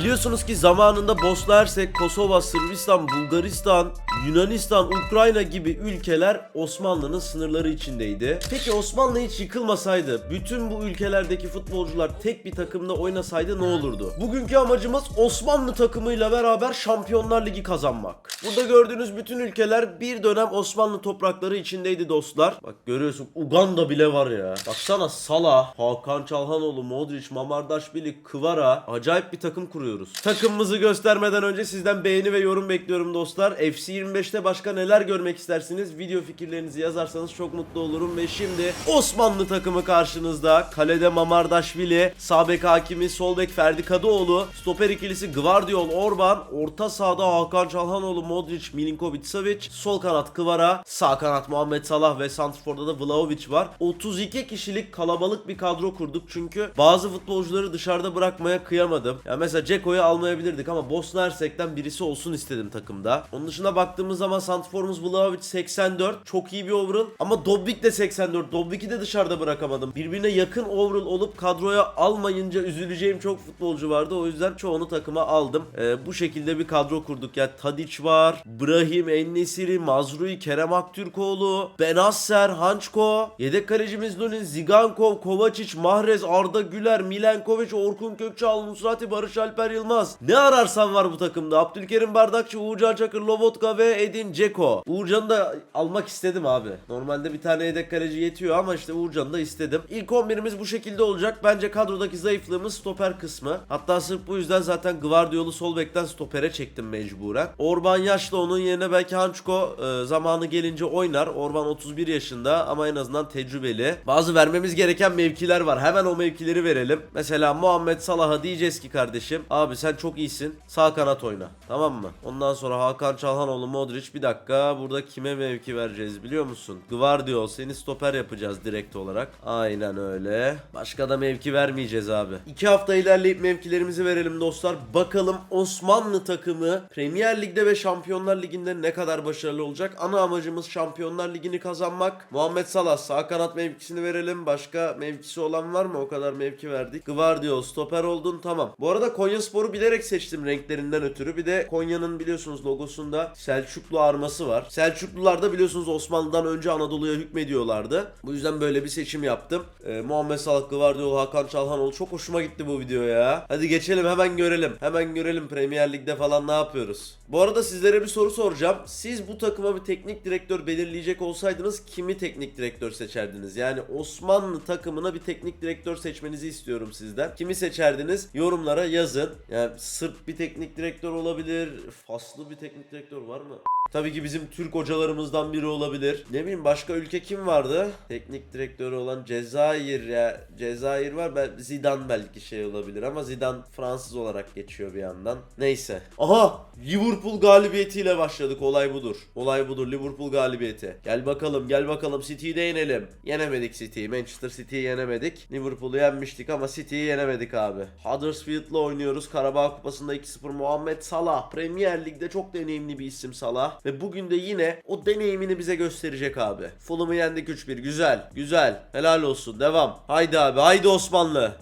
Biliyorsunuz ki zamanında Bosna Hersek, Kosova, Sırbistan, Bulgaristan, Yunanistan, Ukrayna gibi ülkeler Osmanlı'nın sınırları içindeydi. Peki Osmanlı hiç yıkılmasaydı, bütün bu ülkelerdeki futbolcular tek bir takımda oynasaydı ne olurdu? Bugünkü amacımız Osmanlı takımıyla beraber Şampiyonlar Ligi kazanmak. Burada gördüğünüz bütün ülkeler bir dönem Osmanlı toprakları içindeydi dostlar. Bak görüyorsun Uganda bile var ya. Baksana Salah, Hakan Çalhanoğlu, Modric, Mamardaşvili, Kıvara. Acayip bir takım kuruyoruz. Takımımızı göstermeden önce sizden beğeni ve yorum bekliyorum dostlar. FC25'te başka neler görmek istersiniz? Video fikirlerinizi yazarsanız çok mutlu olurum. Ve şimdi Osmanlı takımı karşınızda. Kalede Mamardaşvili, sağ bek hakimi, sol bek Ferdi Kadıoğlu, stoper ikilisi Gvardiol, Orban, orta sahada Hakan Çalhanoğlu, Modric, Milinkovic, Savic, sol kanat Kıvara, sağ kanat Muhammed Salah ve Santrfor'da da Vlahovic var. 32 kişilik kalabalık bir kadro kurduk çünkü bazı futbolcuları dışarıda bırakmaya kıyamadım. Ya mesela Ceko'yu almayabilirdik ama Bosna Hersek'ten birisi olsun istedim takımda. Onun dışında baktığımız zaman Santrfor'umuz Vlahovic 84. Çok iyi bir overall ama Dobbik de 84. Dobbik'i de dışarıda bırakamadım. Birbirine yakın overall olup kadroya almayınca üzüleceğim çok futbolcu vardı. O yüzden çoğunu takıma aldım. Ee, bu şekilde bir kadro kurduk. Ya Tadic var, Brahim, Ennesiri, Mazrui, Kerem Aktürkoğlu, Benasser, Hançko, yedek kalecimiz Lunin, Zigankov, Kovacic, Mahrez, Arda Güler, Milenkovic, Orkun Kökçü, Al Musrati, Barış Alper Yılmaz. Ne ararsan var bu takımda. Abdülkerim Bardakçı, Uğurcan Çakır, Lobotka ve Edin Ceko. Uğurcan'ı da almak istedim abi. Normalde bir tane yedek kaleci yetiyor ama işte Uğurcan'ı da istedim. İlk 11'imiz bu şekilde olacak. Bence kadrodaki zayıflığımız stoper kısmı. Hatta sırf bu yüzden zaten Gvardiol'u sol bekten stopere çektim mecburen. Orban yaşlı onun yerine belki Hançko e, zamanı gelince oynar. Orban 31 yaşında ama en azından tecrübeli. Bazı vermemiz gereken mevkiler var. Hemen o mevkileri verelim. Mesela Muhammed Salah'a diyeceğiz ki kardeşim abi sen çok iyisin. Sağ kanat oyna. Tamam mı? Ondan sonra Hakan Çalhanoğlu, Modric bir dakika. Burada kime mevki vereceğiz biliyor musun? Gvardiol seni stoper yapacağız direkt olarak. Aynen öyle. Başka da mevki vermeyeceğiz abi. İki hafta ilerleyip mevkilerimizi verelim dostlar. Bakalım Osmanlı takımı Premier Lig'de ve Şampiyonlar Ligi'nde ne kadar başarılı olacak? Ana amacımız Şampiyonlar Ligi'ni kazanmak. Muhammed Salah sağ kanat mevkisini verelim. Başka mevkisi olan var mı? O kadar mevki verdik. Gvardiol stoper oldun tamam. Bu arada Konya Spor'u bilerek seçtim renklerinden ötürü. Bir de Konya'nın biliyorsunuz logosunda Selçuklu arması var. Selçuklular da biliyorsunuz Osmanlı'dan önce Anadolu'ya hükmediyorlardı. Bu yüzden böyle bir seçim yaptım. Ee, Muhammed Salah, Gvardiol, Hakan Çalhanoğlu çok hoşuma gitti bu video ya. Hadi geçelim hemen görelim. Hemen görelim Premier Lig'de falan ne yapıyoruz. Bu arada sizlere bir soru soracağım. Siz bu takıma bir teknik direktör belirleyecek olsaydınız kimi teknik direktör seçerdiniz? Yani Osmanlı takımına bir teknik direktör seçmenizi istiyorum sizden. Kimi seçerdiniz? Yorumlara yazın. Yani Sırp bir teknik direktör olabilir. Faslı bir teknik direktör var mı? Tabii ki bizim Türk hocalarımızdan biri olabilir. Ne bileyim başka ülke kim vardı? Teknik direktörü olan Cezayir ya. Cezayir var. Ben Zidane belki şey olabilir ama Zidane Fransız olarak geçiyor bir yandan. Neyse. Aha! Liverpool galibiyetiyle başladık. Olay budur. Olay budur. Liverpool galibiyeti. Gel bakalım, gel bakalım City'yi de yenelim. Yenemedik City'yi. Manchester City'yi yenemedik. Liverpool'u yenmiştik ama City'yi yenemedik abi. Huddersfield'la oynuyoruz. Karabağ Kupası'nda 2-0 Muhammed Salah. Premier Lig'de çok deneyimli bir isim Salah. Ve bugün de yine o deneyimini bize gösterecek abi. Fulham'ı yendik 3-1. Güzel. Güzel. Helal olsun. Devam. Haydi abi. Haydi Osmanlı.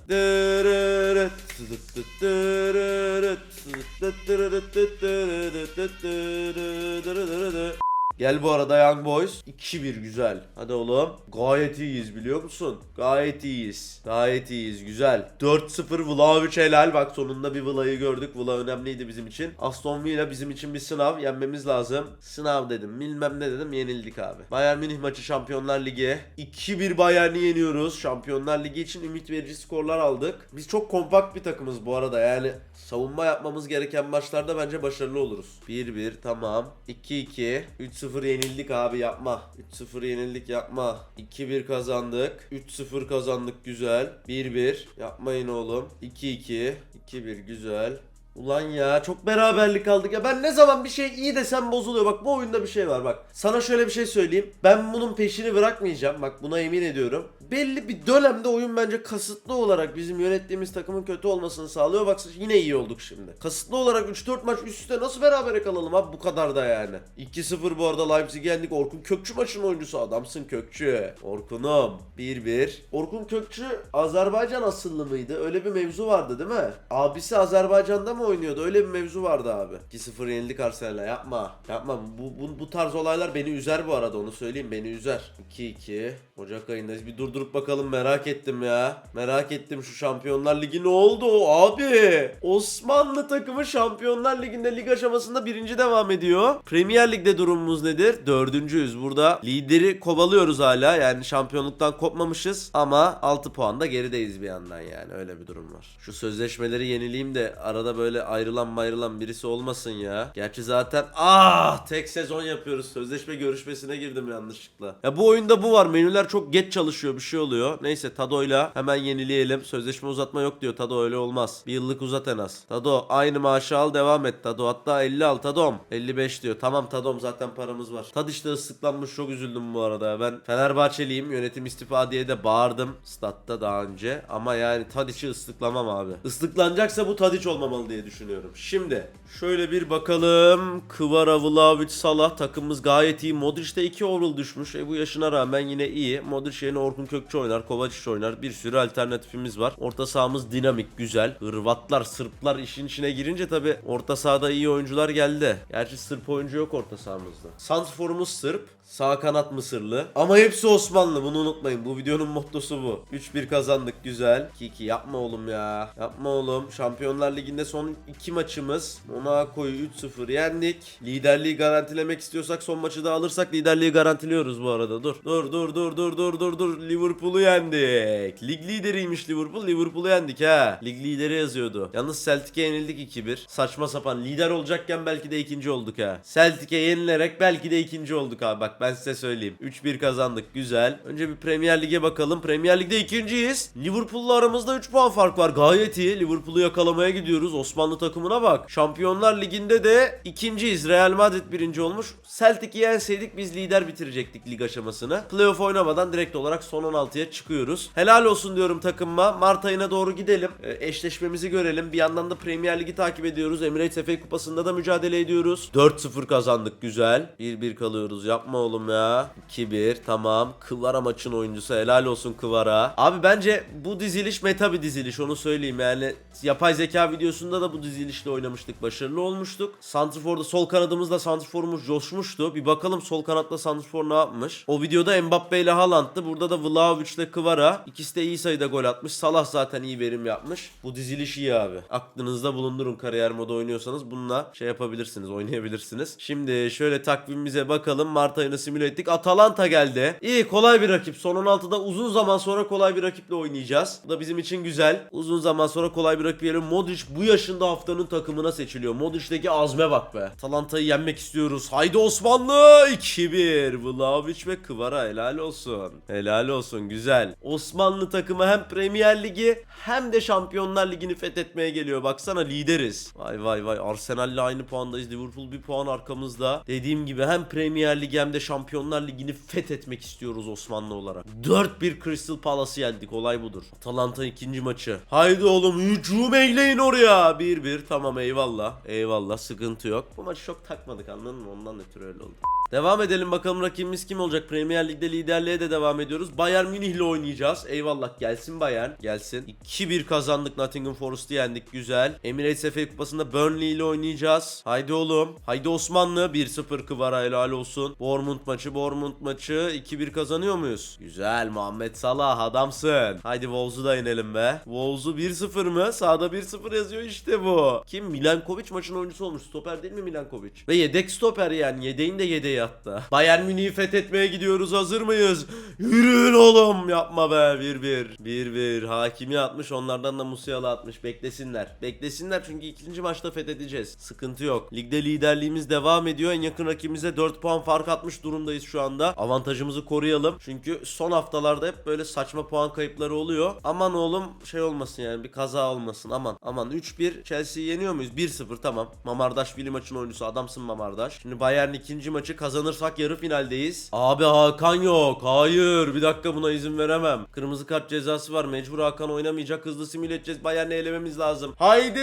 Gel bu arada Young Boys. 2-1 güzel. Hadi oğlum. Gayet iyiyiz biliyor musun? Gayet iyiyiz. Gayet iyiyiz. Güzel. 4-0 Vlahovic helal. Bak sonunda bir Vla'yı gördük. Vla önemliydi bizim için. Aston Villa bizim için bir sınav. Yenmemiz lazım. Sınav dedim. Bilmem ne dedim. Yenildik abi. Bayern Münih maçı Şampiyonlar Ligi. 2-1 Bayern'i yeniyoruz. Şampiyonlar Ligi için ümit verici skorlar aldık. Biz çok kompakt bir takımız bu arada. Yani savunma yapmamız gereken maçlarda bence başarılı oluruz. 1-1 tamam. 2-2. 3-0 yenildik abi yapma. 3-0 yenildik yapma. 2-1 kazandık. 3-0 kazandık güzel. 1-1 yapmayın oğlum. 2-2. 2-1 güzel. Ulan ya çok beraberlik aldık ya. Ben ne zaman bir şey iyi desem bozuluyor. Bak bu oyunda bir şey var bak. Sana şöyle bir şey söyleyeyim. Ben bunun peşini bırakmayacağım. Bak buna emin ediyorum. Belli bir dönemde oyun bence kasıtlı olarak bizim yönettiğimiz takımın kötü olmasını sağlıyor. Bak yine iyi olduk şimdi. Kasıtlı olarak 3-4 maç üst üste nasıl berabere kalalım abi bu kadar da yani. 2-0 bu arada Leipzig'i yendik. Orkun Kökçü maçın oyuncusu adamsın Kökçü. Orkun'um 1-1. Orkun Kökçü Azerbaycan asıllı mıydı? Öyle bir mevzu vardı değil mi? Abisi Azerbaycan'da mı oynuyordu? Öyle bir mevzu vardı abi. 2-0 yenildik Arsenal'e. Yapma. Yapma. Bu, bu, bu tarz olaylar beni üzer bu arada. Onu söyleyeyim. Beni üzer. 2-2. Ocak ayındayız. Bir durdurup bakalım. Merak ettim ya. Merak ettim şu Şampiyonlar Ligi ne oldu abi? Osmanlı takımı Şampiyonlar Ligi'nde lig aşamasında birinci devam ediyor. Premier Lig'de durumumuz nedir? Dördüncüyüz. Burada lideri kovalıyoruz hala. Yani şampiyonluktan kopmamışız ama 6 puan da gerideyiz bir yandan yani. Öyle bir durum var. Şu sözleşmeleri yenileyim de arada böyle ayrılan ayrılan birisi olmasın ya. Gerçi zaten ah tek sezon yapıyoruz. Sözleşme görüşmesine girdim yanlışlıkla. Ya bu oyunda bu var. Menüler çok geç çalışıyor. Bir şey oluyor. Neyse Tado'yla hemen yenileyelim. Sözleşme uzatma yok diyor. Tado öyle olmaz. Bir yıllık uzat en az. Tado aynı maaşı al devam et Tado. Hatta 50 al Tadom. 55 diyor. Tamam Tadom zaten paramız var. Tad işte ıslıklanmış çok üzüldüm bu arada. Ben Fenerbahçeliyim. Yönetim istifa diye de bağırdım statta daha önce. Ama yani Tadiç'i ıslıklamam abi. Islıklanacaksa bu Tadiç olmamalı diye düşünüyorum. Şimdi şöyle bir bakalım. Kvara, Vlahovic, Salah takımımız gayet iyi. Modric de 2 overall düşmüş. E bu yaşına rağmen yine iyi. Modric yerine Orkun Kökçü oynar. Kovacic oynar. Bir sürü alternatifimiz var. Orta sahamız dinamik, güzel. Hırvatlar, Sırplar işin içine girince tabi orta sahada iyi oyuncular geldi. Gerçi Sırp oyuncu yok orta sahamızda. Santrforumuz Sırp. Sağ kanat Mısırlı. Ama hepsi Osmanlı bunu unutmayın. Bu videonun mottosu bu. 3-1 kazandık güzel. 2-2 yapma oğlum ya. Yapma oğlum. Şampiyonlar Ligi'nde son 2 maçımız. Monaco'yu 3-0 yendik. Liderliği garantilemek istiyorsak son maçı da alırsak liderliği garantiliyoruz bu arada. Dur. Dur dur dur dur dur dur dur. Liverpool'u yendik. Lig lideriymiş Liverpool. Liverpool'u yendik ha. Lig lideri yazıyordu. Yalnız Celtic'e yenildik 2-1. Saçma sapan. Lider olacakken belki de ikinci olduk ha. Celtic'e yenilerek belki de ikinci olduk abi. Bak ben size söyleyeyim. 3-1 kazandık. Güzel. Önce bir Premier Lig'e bakalım. Premier Lig'de ikinciyiz. Liverpool'la aramızda 3 puan fark var. Gayet iyi. Liverpool'u yakalamaya gidiyoruz. Osmanlı takımına bak. Şampiyonlar Ligi'nde de ikinciyiz. Real Madrid birinci olmuş. Celtic'i yenseydik biz lider bitirecektik lig aşamasını. Playoff oynamadan direkt olarak son 16'ya çıkıyoruz. Helal olsun diyorum takımıma. Mart ayına doğru gidelim. E, eşleşmemizi görelim. Bir yandan da Premier Ligi takip ediyoruz. Emirates FA Kupası'nda da mücadele ediyoruz. 4-0 kazandık. Güzel. 1-1 kalıyoruz. Yapma oğlum ya. 2-1 tamam. Kıvara maçın oyuncusu. Helal olsun Kıvara. Abi bence bu diziliş meta bir diziliş. Onu söyleyeyim yani. Yapay zeka videosunda da bu dizilişle oynamıştık. Başarılı olmuştuk. Santrfor'da sol kanadımızla Santrfor'umuz coşmuştu. Bir bakalım sol kanatla Santrfor ne yapmış. O videoda Mbappe ile Haaland'tı. Burada da Vlahovic ile Kıvara. İkisi de iyi sayıda gol atmış. Salah zaten iyi verim yapmış. Bu diziliş iyi abi. Aklınızda bulundurun kariyer modu oynuyorsanız bununla şey yapabilirsiniz, oynayabilirsiniz. Şimdi şöyle takvimimize bakalım. Mart ayını simüle ettik. Atalanta geldi. İyi kolay bir rakip. Son 16'da uzun zaman sonra kolay bir rakiple oynayacağız. Bu da bizim için güzel. Uzun zaman sonra kolay bir rakip yiyelim. Modric bu yaşında haftanın takımına seçiliyor. Modric'teki azme bak be. Atalanta'yı yenmek istiyoruz. Haydi Osmanlı 2-1. Vlahovic ve Kıvara helal olsun. Helal olsun güzel. Osmanlı takımı hem Premier Ligi hem de Şampiyonlar Ligi'ni fethetmeye geliyor. Baksana lideriz. Vay vay vay Arsenal'le aynı puandayız. Liverpool bir puan arkamızda. Dediğim gibi hem Premier Ligi hem de Şampiyonlar Ligi'ni fethetmek istiyoruz Osmanlı olarak. 4-1 Crystal Palace'ı yendik. Olay budur. Atalanta ikinci maçı. Haydi oğlum hücum eyleyin oraya. 1-1 tamam eyvallah. Eyvallah sıkıntı yok. Bu maçı çok takmadık anladın mı? Ondan ötürü öyle oldu. Devam edelim bakalım rakibimiz kim olacak? Premier Lig'de liderliğe de devam ediyoruz. Bayern Münih ile oynayacağız. Eyvallah gelsin Bayern. Gelsin. 2-1 kazandık Nottingham Forest'ı yendik. Güzel. Emirates FA Kupası'nda Burnley ile oynayacağız. Haydi oğlum. Haydi Osmanlı. 1-0 Kıvara helal olsun. Bournemouth maçı Bournemouth maçı 2-1 kazanıyor muyuz? Güzel Muhammed Salah adamsın. Haydi Wolves'u da inelim be. Wolves'u 1-0 mı? Sağda 1-0 yazıyor işte bu. Kim? Milankovic maçın oyuncusu olmuş. Stoper değil mi Milankovic? Ve yedek stoper yani. Yedeğin de yedeği hatta. Bayern Münih'i fethetmeye gidiyoruz. Hazır mıyız? Yürüyün oğlum. Yapma be. 1-1. 1-1. Hakimi atmış. Onlardan da Musiala atmış. Beklesinler. Beklesinler çünkü ikinci maçta fethedeceğiz. Sıkıntı yok. Ligde liderliğimiz devam ediyor. En yakın rakibimize 4 puan fark atmış durumdayız şu anda. Avantajımızı koruyalım. Çünkü son haftalarda hep böyle saçma puan kayıpları oluyor. Aman oğlum şey olmasın yani bir kaza olmasın. Aman aman 3-1 Chelsea'yi yeniyor muyuz? 1-0 tamam. Mamardaş Vili maçın oyuncusu adamsın Mamardaş. Şimdi Bayern ikinci maçı Kazanırsak yarı finaldeyiz. Abi Hakan yok. Hayır. Bir dakika buna izin veremem. Kırmızı kart cezası var. Mecbur Hakan oynamayacak. Hızlı simüle edeceğiz. Bayern'i elememiz lazım. Haydi.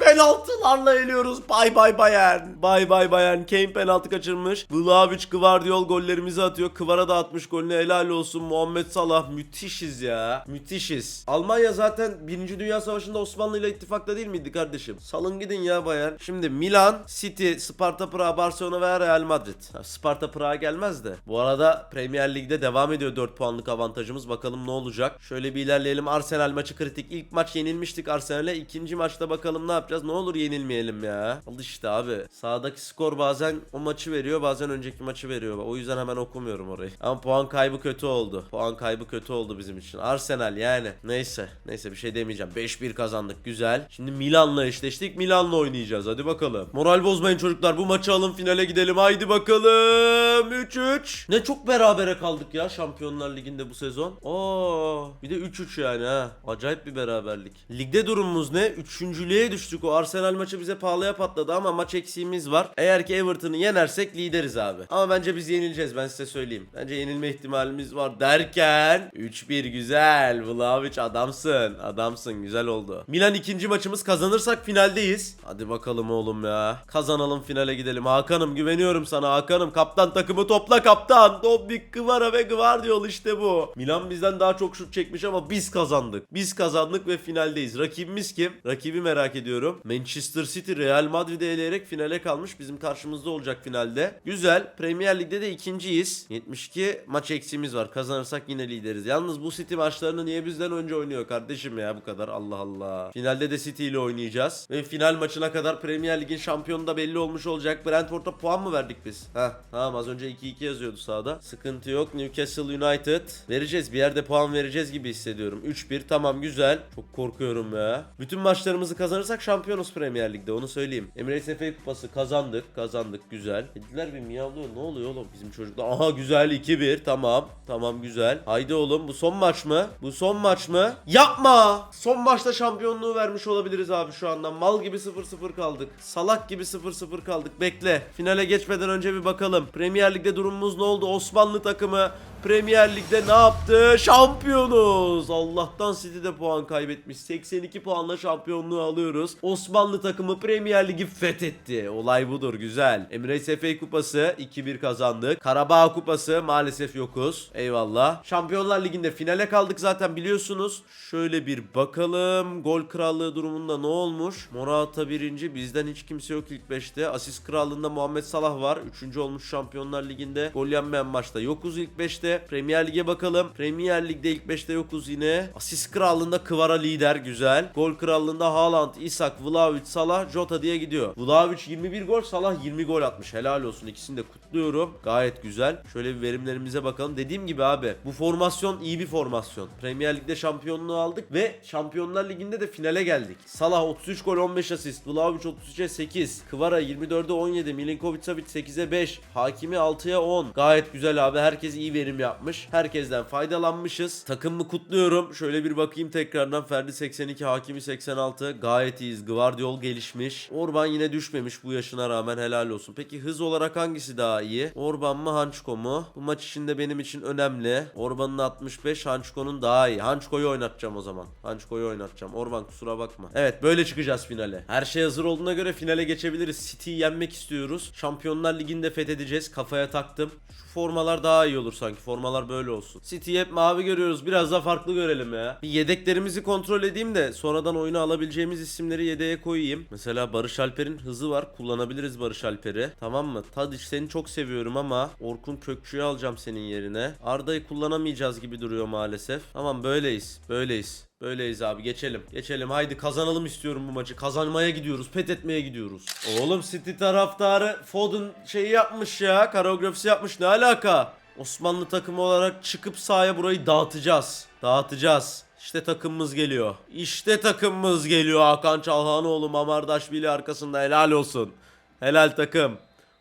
Penaltılarla eliyoruz. Bay bay Bayern. Bay bay Bayern. Kane penaltı kaçırmış. Vlahovic Gvardiol gollerimizi atıyor. Kıvara da atmış golünü. Helal olsun. Muhammed Salah. Müthişiz ya. Müthişiz. Almanya zaten 1. Dünya Savaşı'nda Osmanlı ile ittifakta değil miydi kardeşim? Salın gidin ya Bayern. Şimdi Milan, City, Sparta Prag, Barcelona ve Real Madrid. Sparta Prag'a gelmez de. Bu arada Premier Lig'de devam ediyor 4 puanlık avantajımız. Bakalım ne olacak. Şöyle bir ilerleyelim. Arsenal maçı kritik. İlk maç yenilmiştik Arsenal'e. İkinci maçta bakalım ne yapacağız. Ne olur yenilmeyelim ya. Al işte abi. Sağdaki skor bazen o maçı veriyor bazen önceki maçı veriyor. O yüzden hemen okumuyorum orayı. Ama puan kaybı kötü oldu. Puan kaybı kötü oldu bizim için. Arsenal yani. Neyse. Neyse bir şey demeyeceğim. 5-1 kazandık. Güzel. Şimdi Milan'la eşleştik. Milan'la oynayacağız. Hadi bakalım. Moral bozmayın çocuklar. Bu maçı alın finale gidelim. Haydi bakalım. 3-3. Ne çok berabere kaldık ya Şampiyonlar Ligi'nde bu sezon. Oo, bir de 3-3 yani ha. Acayip bir beraberlik. Ligde durumumuz ne? Üçüncülüğe düştük. O Arsenal maçı bize pahalıya patladı ama maç eksiğimiz var. Eğer ki Everton'ı yenersek lideriz abi. Ama bence biz yenileceğiz ben size söyleyeyim. Bence yenilme ihtimalimiz var derken 3-1 güzel. Vlahovic adamsın. Adamsın. Güzel oldu. Milan ikinci maçımız kazanırsak finaldeyiz. Hadi bakalım oğlum ya. Kazanalım finale gidelim. Hakan'ım güveniyorum sana Hakan'ım. Kaptan takımı topla kaptan. Dobnik, Kıvara ve Gvardiol işte bu. Milan bizden daha çok şut çekmiş ama biz kazandık. Biz kazandık ve finaldeyiz. Rakibimiz kim? Rakibi merak ediyorum. Manchester City Real Madrid'i eleyerek finale kalmış. Bizim karşımızda olacak finalde. Güzel. Premier Lig'de de ikinciyiz. 72 maç eksiğimiz var. Kazanırsak yine lideriz. Yalnız bu City maçlarını niye bizden önce oynuyor kardeşim ya bu kadar Allah Allah. Finalde de City ile oynayacağız. Ve final maçına kadar Premier Lig'in şampiyonu da belli olmuş olacak. Brentford'a puan mı verdik biz? Heh tamam az önce 2-2 yazıyordu sahada. Sıkıntı yok. Newcastle United. Vereceğiz. Bir yerde puan vereceğiz gibi hissediyorum. 3-1 tamam güzel. Çok korkuyorum ya. Bütün maçlarımızı kazanırsak şampiyonuz Premier Lig'de onu söyleyeyim. Emirates FA Kupası kazandık. Kazandık güzel. Kediler bir miyavlıyor. Ne oluyor oğlum bizim çocuklar? Aha güzel 2-1 tamam. Tamam güzel. Haydi oğlum bu son maç mı? Bu son maç mı? Yapma! Son maçta şampiyonluğu vermiş olabiliriz abi şu anda. Mal gibi 0-0 kaldık. Salak gibi 0-0 kaldık. Bekle. Finale geçmeden önce bir bakalım. Premier Lig'de durumumuz ne oldu? Osmanlı takımı Premier Lig'de ne yaptı? Şampiyonuz. Allah'tan City de puan kaybetmiş. 82 puanla şampiyonluğu alıyoruz. Osmanlı takımı Premier Lig'i fethetti. Olay budur güzel. Emirates FA Kupası 2-1 kazandık. Karabağ Kupası maalesef yokuz. Eyvallah. Şampiyonlar Ligi'nde finale kaldık zaten biliyorsunuz. Şöyle bir bakalım. Gol krallığı durumunda ne olmuş? Morata birinci. Bizden hiç kimse yok ilk 5'te. Asist krallığında Muhammed Salah var. Üçüncü olmuş Şampiyonlar Ligi'nde. Gol yenmeyen maçta yokuz ilk 5'te. Premier Lig'e bakalım. Premier Lig'de ilk 5'te yokuz yine. Asist krallığında Kıvara lider güzel. Gol krallığında Haaland, Isak, Vlahovic, Salah, Jota diye gidiyor. Vlahovic 21 gol, Salah 20 gol atmış. Helal olsun. İkisini de kutluyorum. Gayet güzel. Şöyle bir verimlerimize bakalım. Dediğim gibi abi bu formasyon iyi bir formasyon. Premier Lig'de şampiyonluğu aldık ve Şampiyonlar Ligi'nde de finale geldik. Salah 33 gol 15 asist. Vlahovic 33'e 8. Kıvara 24'e 17. Milinkovic Savic 8'e 5. Hakimi 6'ya 10. Gayet güzel abi. Herkes iyi verim yapmış. Herkesten faydalanmışız. Takımımı kutluyorum. Şöyle bir bakayım tekrardan. Ferdi 82, Hakimi 86. Gayet iyiyiz. Gvardiol gelişmiş. Orban yine düşmemiş bu yaşına rağmen helal olsun. Peki hız olarak hangisi daha iyi? Orban mı Hançko mu? Bu maç içinde benim için önemli. Orban'ın 65, Hançko'nun daha iyi. Hançko'yu oynatacağım o zaman. Hançko'yu oynatacağım. Orban kusura bakma. Evet böyle çıkacağız finale. Her şey hazır olduğuna göre finale geçebiliriz. City'yi yenmek istiyoruz. Şampiyonlar Ligi'nde fethedeceğiz. Kafaya taktım. Şu formalar daha iyi olur sanki. Formalar böyle olsun. City'yi hep mavi görüyoruz. Biraz daha farklı görelim ya. Bir yedeklerimizi kontrol edeyim de sonradan oyuna alabileceğimiz isimleri yedeğe koyayım. Mesela Barış Alper'in hızı var. Kullanabiliriz Barış Alper'i. Tamam mı? Tadiç seni çok seviyorum ama Orkun Kökçü'yü alacağım senin yerine. Arda'yı kullanamayacağız gibi duruyor maalesef. Tamam böyleyiz. Böyleyiz. Böyleyiz abi geçelim. Geçelim haydi kazanalım istiyorum bu maçı. Kazanmaya gidiyoruz. Fethetmeye gidiyoruz. Oğlum City taraftarı Foden şeyi yapmış ya. Koreografisi yapmış. Ne alaka? Osmanlı takımı olarak çıkıp sahaya burayı dağıtacağız. Dağıtacağız. İşte takımımız geliyor. İşte takımımız geliyor. Hakan Çalhanoğlu Mamardaşvili arkasında helal olsun. Helal takım.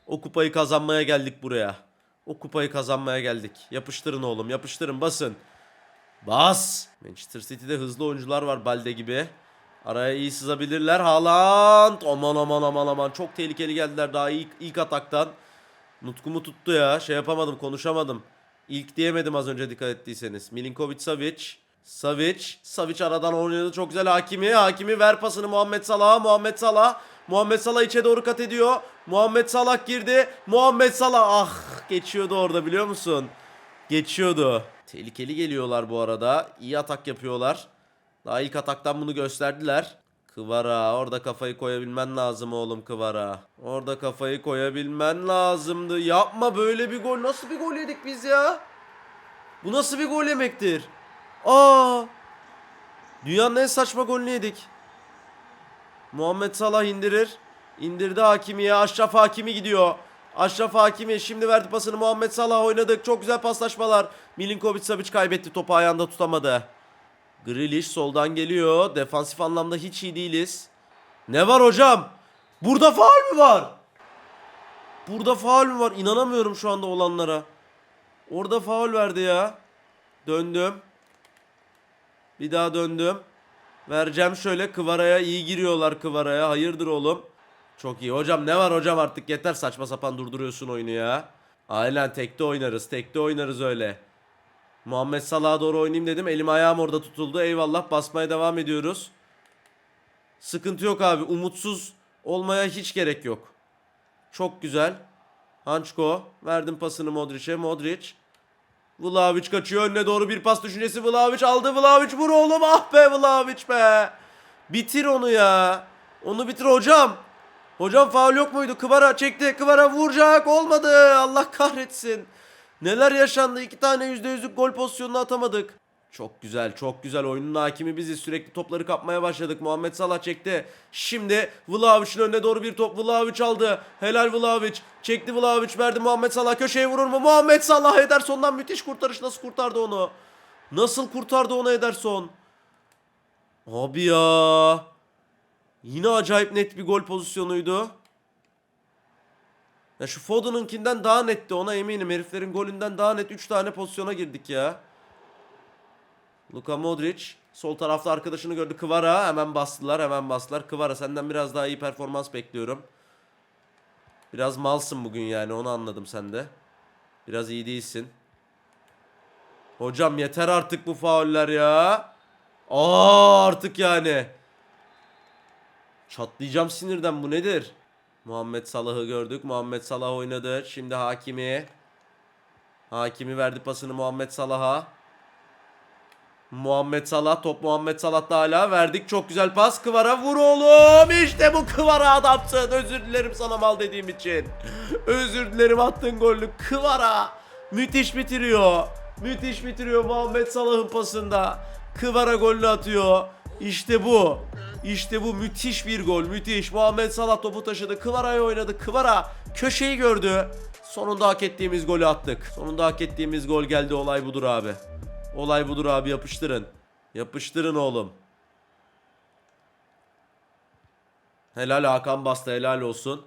O kupayı kazanmaya geldik buraya. O kupayı kazanmaya geldik. Yapıştırın oğlum yapıştırın basın. Bas. Manchester City'de hızlı oyuncular var Balde gibi. Araya iyi sızabilirler. Haaland. Aman aman aman aman. Çok tehlikeli geldiler daha ilk, ilk ataktan. Nutkumu tuttu ya. Şey yapamadım, konuşamadım. İlk diyemedim az önce dikkat ettiyseniz. Milinkovic Savic. Savic. Savic aradan oynadı. Çok güzel Hakimi. Hakimi ver pasını Muhammed Salah'a. Muhammed Salah. Muhammed Salah içe doğru kat ediyor. Muhammed Salah girdi. Muhammed Salah. Ah geçiyordu orada biliyor musun? Geçiyordu. Tehlikeli geliyorlar bu arada. İyi atak yapıyorlar. Daha ilk ataktan bunu gösterdiler. Kıvara orada kafayı koyabilmen lazım oğlum Kıvara. Orada kafayı koyabilmen lazımdı. Yapma böyle bir gol. Nasıl bir gol yedik biz ya? Bu nasıl bir gol yemektir? Aa! Dünyanın en saçma golünü yedik. Muhammed Salah indirir. İndirdi Hakimi'ye. Aşraf Hakimi gidiyor. Aşraf Hakimi şimdi verdi pasını Muhammed Salah oynadık. Çok güzel paslaşmalar. Milinkovic Savic kaybetti. Topu ayağında tutamadı. Grealish soldan geliyor. Defansif anlamda hiç iyi değiliz. Ne var hocam? Burada faul mü var? Burada faul mü var? İnanamıyorum şu anda olanlara. Orada faul verdi ya. Döndüm. Bir daha döndüm. Vereceğim şöyle Kıvara'ya iyi giriyorlar Kıvara'ya. Hayırdır oğlum? Çok iyi. Hocam ne var hocam artık yeter saçma sapan durduruyorsun oyunu ya. Aynen tekte oynarız. Tekte oynarız öyle. Muhammed Salah'a doğru oynayayım dedim. Elim ayağım orada tutuldu. Eyvallah basmaya devam ediyoruz. Sıkıntı yok abi. Umutsuz olmaya hiç gerek yok. Çok güzel. Hançko. Verdim pasını Modric'e. Modric. Vlahovic kaçıyor. Önüne doğru bir pas düşüncesi. Vlahovic aldı. Vlahovic vur oğlum. Ah be Vlahovic be. Bitir onu ya. Onu bitir hocam. Hocam faul yok muydu? Kıvara çekti. Kıvara vuracak. Olmadı. Allah kahretsin. Neler yaşandı? İki tane yüzde yüzlük gol pozisyonunu atamadık. Çok güzel, çok güzel. Oyunun hakimi biziz. Sürekli topları kapmaya başladık. Muhammed Salah çekti. Şimdi Vlahovic'in önüne doğru bir top. Vlahovic aldı. Helal Vlahovic. Çekti Vlahovic. Verdi Muhammed Salah. Köşeye vurur mu? Muhammed Salah Ederson'dan müthiş kurtarış. Nasıl kurtardı onu? Nasıl kurtardı onu Ederson? Abi ya. Yine acayip net bir gol pozisyonuydu. Ya şu Foden'ınkinden daha netti ona eminim. Heriflerin golünden daha net 3 tane pozisyona girdik ya. Luka Modric sol tarafta arkadaşını gördü. Kıvara hemen bastılar hemen bastılar. Kıvara senden biraz daha iyi performans bekliyorum. Biraz malsın bugün yani onu anladım sende. Biraz iyi değilsin. Hocam yeter artık bu fauller ya. Aa artık yani. Çatlayacağım sinirden bu nedir? Muhammed Salah'ı gördük. Muhammed Salah oynadı. Şimdi Hakimi. Hakimi verdi pasını Muhammed Salah'a. Muhammed Salah top Muhammed Salah'ta hala verdik. Çok güzel pas. Kıvara vur oğlum. İşte bu Kıvara adamsın. Özür dilerim sana mal dediğim için. Özür dilerim attığın golü. Kıvara müthiş bitiriyor. Müthiş bitiriyor Muhammed Salah'ın pasında. Kıvara golünü atıyor. İşte bu. İşte bu müthiş bir gol. Müthiş. Muhammed Salah topu taşıdı. Kıvara'ya oynadı. Kıvara köşeyi gördü. Sonunda hak ettiğimiz golü attık. Sonunda hak ettiğimiz gol geldi. Olay budur abi. Olay budur abi yapıştırın. Yapıştırın oğlum. Helal Hakan bastı helal olsun.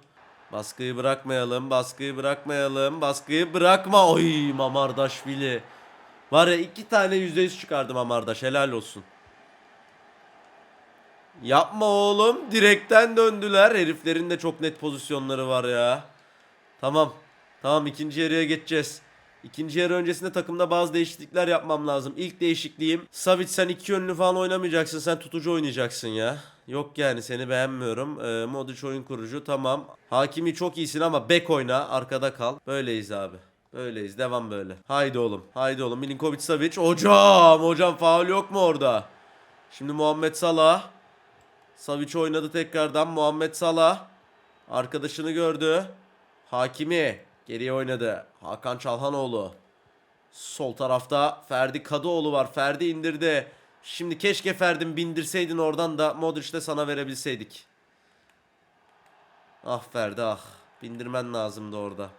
Baskıyı bırakmayalım, baskıyı bırakmayalım, baskıyı bırakma. Oy Mamardaşvili. Var ya iki tane yüzde yüz çıkardım Mamardaş helal olsun. Yapma oğlum. Direkten döndüler. Heriflerin de çok net pozisyonları var ya. Tamam. Tamam ikinci yarıya geçeceğiz. İkinci yarı öncesinde takımda bazı değişiklikler yapmam lazım. İlk değişikliğim Savic sen iki yönlü falan oynamayacaksın. Sen tutucu oynayacaksın ya. Yok yani seni beğenmiyorum. Ee, Modric oyun kurucu tamam. Hakimi çok iyisin ama bek oyna arkada kal. Böyleyiz abi. Böyleyiz devam böyle. Haydi oğlum. Haydi oğlum. Milinkovic Savic. Hocam hocam faul yok mu orada? Şimdi Muhammed Salah. Savic oynadı tekrardan. Muhammed Salah. Arkadaşını gördü. Hakimi. Geriye oynadı. Hakan Çalhanoğlu. Sol tarafta Ferdi Kadıoğlu var. Ferdi indirdi. Şimdi keşke Ferdi'm bindirseydin oradan da Modric de sana verebilseydik. Ah Ferdi ah. Bindirmen lazımdı orada.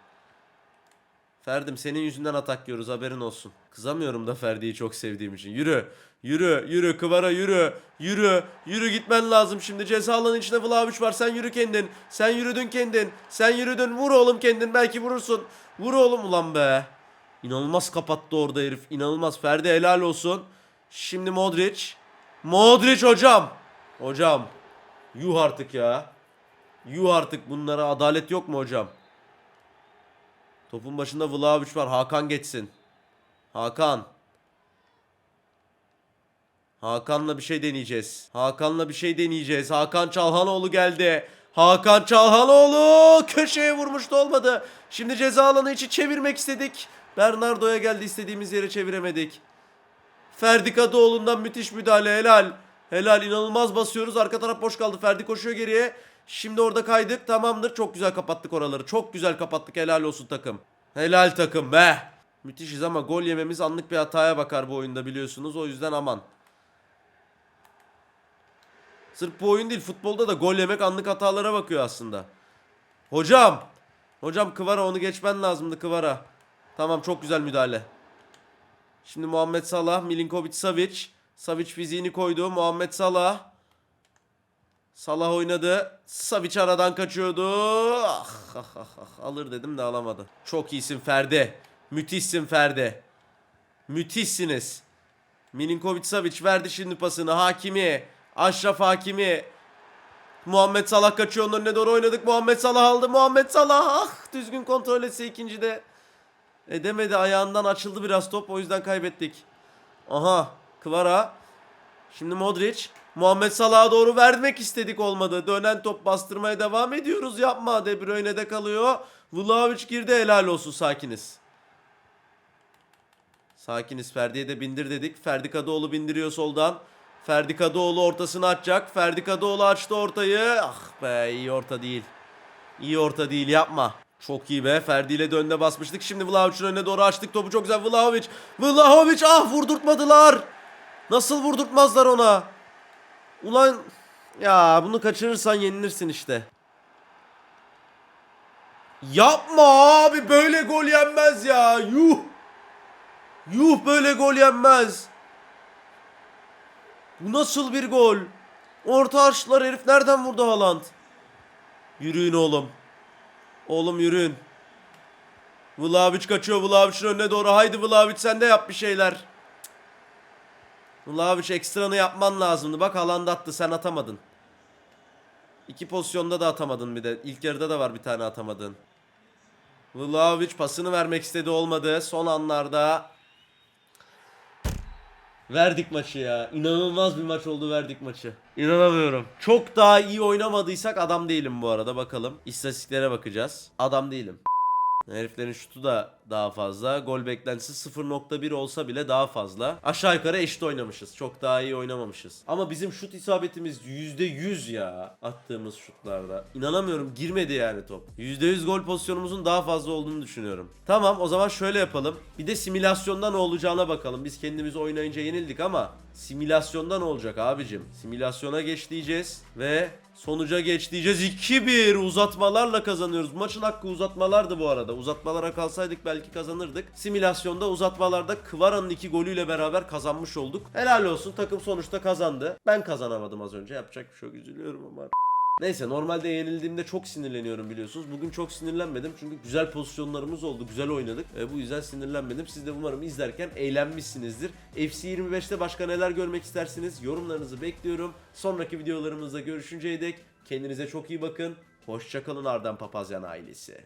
Ferdim senin yüzünden atak yiyoruz haberin olsun. Kızamıyorum da Ferdi'yi çok sevdiğim için. Yürü. Yürü. Yürü. Kıvara yürü. Yürü. Yürü gitmen lazım şimdi. Ceza alanın içinde Vlahovic var. Sen yürü kendin. Sen yürüdün kendin. Sen yürüdün. Vur oğlum kendin. Belki vurursun. Vur oğlum ulan be. İnanılmaz kapattı orada herif. İnanılmaz. Ferdi helal olsun. Şimdi Modric. Modric hocam. Hocam. Yuh artık ya. Yuh artık bunlara adalet yok mu hocam? Topun başında Vlahovic var. Hakan geçsin. Hakan. Hakan'la bir şey deneyeceğiz. Hakan'la bir şey deneyeceğiz. Hakan Çalhanoğlu geldi. Hakan Çalhanoğlu köşeye vurmuştu olmadı. Şimdi ceza alanı içi çevirmek istedik. Bernardo'ya geldi istediğimiz yere çeviremedik. Ferdi Kadıoğlu'ndan müthiş müdahale helal. Helal inanılmaz basıyoruz. Arka taraf boş kaldı. Ferdi koşuyor geriye. Şimdi orada kaydık. Tamamdır. Çok güzel kapattık oraları. Çok güzel kapattık. Helal olsun takım. Helal takım be. Müthişiz ama gol yememiz anlık bir hataya bakar bu oyunda biliyorsunuz. O yüzden aman. Sırf bu oyun değil futbolda da gol yemek anlık hatalara bakıyor aslında. Hocam. Hocam Kıvara onu geçmen lazımdı Kıvara. Tamam çok güzel müdahale. Şimdi Muhammed Salah, Milinkovic Savic. Savic fiziğini koydu. Muhammed Salah. Salah oynadı. Savic aradan kaçıyordu. Ah, ah, ah, ah. Alır dedim de alamadı. Çok iyisin Ferdi. Müthişsin Ferdi. Müthişsiniz. Milinkovic Savic verdi şimdi pasını. Hakimi. Aşraf Hakimi. Muhammed Salah kaçıyor onun önüne doğru oynadık. Muhammed Salah aldı. Muhammed Salah. Ah düzgün kontrol etse ikincide. Edemedi ayağından açıldı biraz top o yüzden kaybettik. Aha Kvara. Şimdi Modric. Muhammed Salah'a doğru vermek istedik olmadı. Dönen top bastırmaya devam ediyoruz. Yapma De Bruyne'de kalıyor. Vlahovic girdi helal olsun sakiniz. Sakiniz Ferdi'ye de bindir dedik. Ferdi Kadıoğlu bindiriyor soldan. Ferdi Kadıoğlu ortasını açacak. Ferdi Kadıoğlu açtı ortayı. Ah be iyi orta değil. İyi orta değil yapma. Çok iyi be. Ferdi ile de önüne basmıştık. Şimdi Vlahovic'in önüne doğru açtık topu. Çok güzel Vlahovic. Vlahovic ah vurdurtmadılar. Nasıl vurdurtmazlar ona? Ulan ya bunu kaçırırsan yenilirsin işte. Yapma abi böyle gol yenmez ya. Yuh. Yuh böyle gol yenmez. Bu nasıl bir gol? Orta açtılar herif nereden vurdu Haaland? Yürüyün oğlum. Oğlum yürüyün. Vlahovic kaçıyor Vlahovic'in önüne doğru. Haydi Vlahovic sen de yap bir şeyler. Vlahovic ekstranı yapman lazımdı. Bak Haaland attı sen atamadın. İki pozisyonda da atamadın bir de. İlk yarıda da var bir tane atamadın. Vlahovic pasını vermek istedi olmadı. Son anlarda Verdik maçı ya. İnanılmaz bir maç oldu verdik maçı. İnanamıyorum. Çok daha iyi oynamadıysak adam değilim bu arada bakalım. İstatistiklere bakacağız. Adam değilim. Heriflerin şutu da daha fazla. Gol beklentisi 0.1 olsa bile daha fazla. Aşağı yukarı eşit oynamışız. Çok daha iyi oynamamışız. Ama bizim şut isabetimiz %100 ya. Attığımız şutlarda. İnanamıyorum girmedi yani top. %100 gol pozisyonumuzun daha fazla olduğunu düşünüyorum. Tamam o zaman şöyle yapalım. Bir de simülasyonda ne olacağına bakalım. Biz kendimiz oynayınca yenildik ama simülasyonda ne olacak abicim? Simülasyona geç diyeceğiz ve sonuca geç diyeceğiz. 2-1 uzatmalarla kazanıyoruz. Maçın hakkı uzatmalardı bu arada. Uzatmalara kalsaydık belki kazanırdık. Simülasyonda uzatmalarda Kıvara'nın iki golüyle beraber kazanmış olduk. Helal olsun takım sonuçta kazandı. Ben kazanamadım az önce. Yapacak bir şey yok. Üzülüyorum ama. Neyse normalde yenildiğimde çok sinirleniyorum biliyorsunuz. Bugün çok sinirlenmedim çünkü güzel pozisyonlarımız oldu. Güzel oynadık. E, bu yüzden sinirlenmedim. Siz de umarım izlerken eğlenmişsinizdir. FC 25'te başka neler görmek istersiniz? Yorumlarınızı bekliyorum. Sonraki videolarımızda görüşünceye dek kendinize çok iyi bakın. Hoşçakalın Arden Papazyan ailesi.